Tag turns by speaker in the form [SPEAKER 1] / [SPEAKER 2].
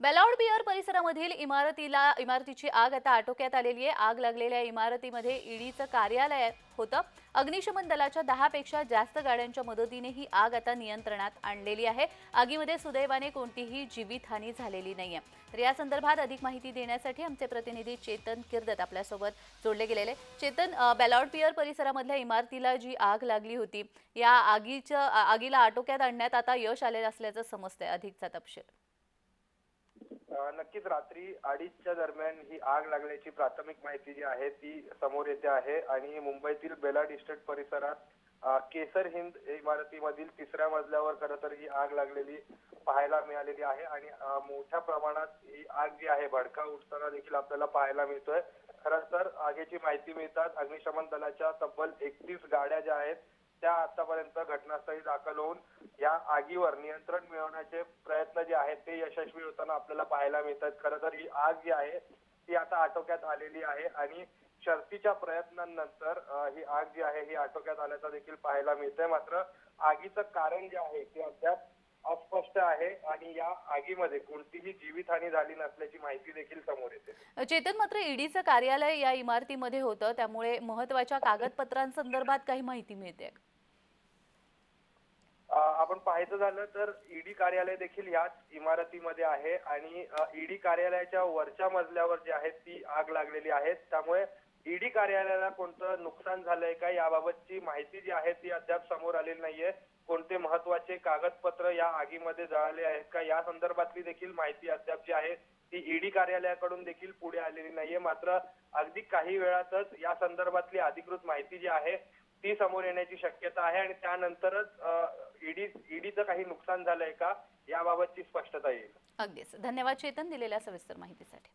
[SPEAKER 1] बेलॉड beer परिसरामधील इमारतीला इमारतीची आग आता आटोक्यात आलेली आहे. आग लागलेल्या इमारतीमध्ये ईडीचं कार्यालय होतं. अग्निशमन दलाच्या दहापेक्षा जास्त गाड्यांच्या मदतीने ही आग आता नियंत्रणात आणलेली आहे. आगीमध्ये सुदैवाने कोणतीही जीवितहानी झालेली नाहीये. तर या संदर्भात अधिक माहिती देण्यासाठी आमचे प्रतिनिधी चेतन किर्दत आपल्यासोबत जोडले गेलेले चेतन अ, बेलॉड परिसरामधल्या इमारतीला जी आग लागली होती या आगीच्या आगीला आटोक्यात आणण्यात आता यश आलेलं असल्याचं समजतंय. अधिकचा तपशील.
[SPEAKER 2] नक्कीच रात्री अडीचच्या दरम्यान ही आग लागल्याची प्राथमिक माहिती जी आहे ती समोर येते आहे. आणि मुंबईतील बेलाड इस्टेट परिसरात केसर हिंद इमारतीमधील तिसऱ्या मजल्यावर खरं तर ही आग लागलेली पाहायला मिळालेली आहे. आणि मोठ्या प्रमाणात ही आग जी आहे भडका उठताना देखील आपल्याला पाहायला मिळतोय. खरं तर आगीची माहिती मिळतात अग्निशमन दलाच्या तब्बल एकतीस गाड्या ज्या आहेत त्या आतापर्यंत घटनास्थळी दाखल होऊन या आगीवर नियंत्रण मिळवण्याचे प्रयत्न जे आहेत ते यशस्वी होताना आपल्याला पाहायला मिळतात. खरं तर ही आग जी आहे ती आता आटोक्यात आलेली आहे आणि शर्तीच्या प्रयत्नांनंतर ही आग जी आहे ही आटोक्यात आल्याचं देखील पाहायला मिळतंय. मात्र आगीचं कारण जे आहे ते अद्याप अस्पष्ट आहे आणि या आगीमध्ये कोणतीही जीवितहानी झाली नसल्याची माहिती देखील समोर येते.
[SPEAKER 1] चेतन मात्र ईडीचं कार्यालय या इमारतीमध्ये होतं त्यामुळे महत्त्वाच्या कागदपत्रांसंदर्भात काही माहिती मिळते.
[SPEAKER 2] आपण पाहायचं झालं तर ईडी कार्यालय देखील याच इमारतीमध्ये आहे आणि ईडी कार्यालयाच्या वरच्या मजल्यावर जी आहे ती आग लागलेली आहे. त्यामुळे ईडी कार्यालयाला कोणतं नुकसान झालंय का याबाबतची माहिती जी आहे ती अद्याप समोर आलेली नाहीये. कोणते महत्त्वाचे कागदपत्र या आगीमध्ये जळाले आहेत का या संदर्भातली देखील माहिती अद्याप जी आहे ती ईडी कार्यालयाकडून देखील पुढे आलेली नाहीये. मात्र अगदी काही वेळातच या संदर्भातली अधिकृत माहिती जी आहे ती समोर येण्याची शक्यता आहे आणि त्यानंतरच ईडी ईडीचं काही नुकसान झालंय का? याबाबतची स्पष्टता येईल.
[SPEAKER 1] अगदीच. धन्यवाद चेतन दिलेल्या सविस्तर माहितीसाठी.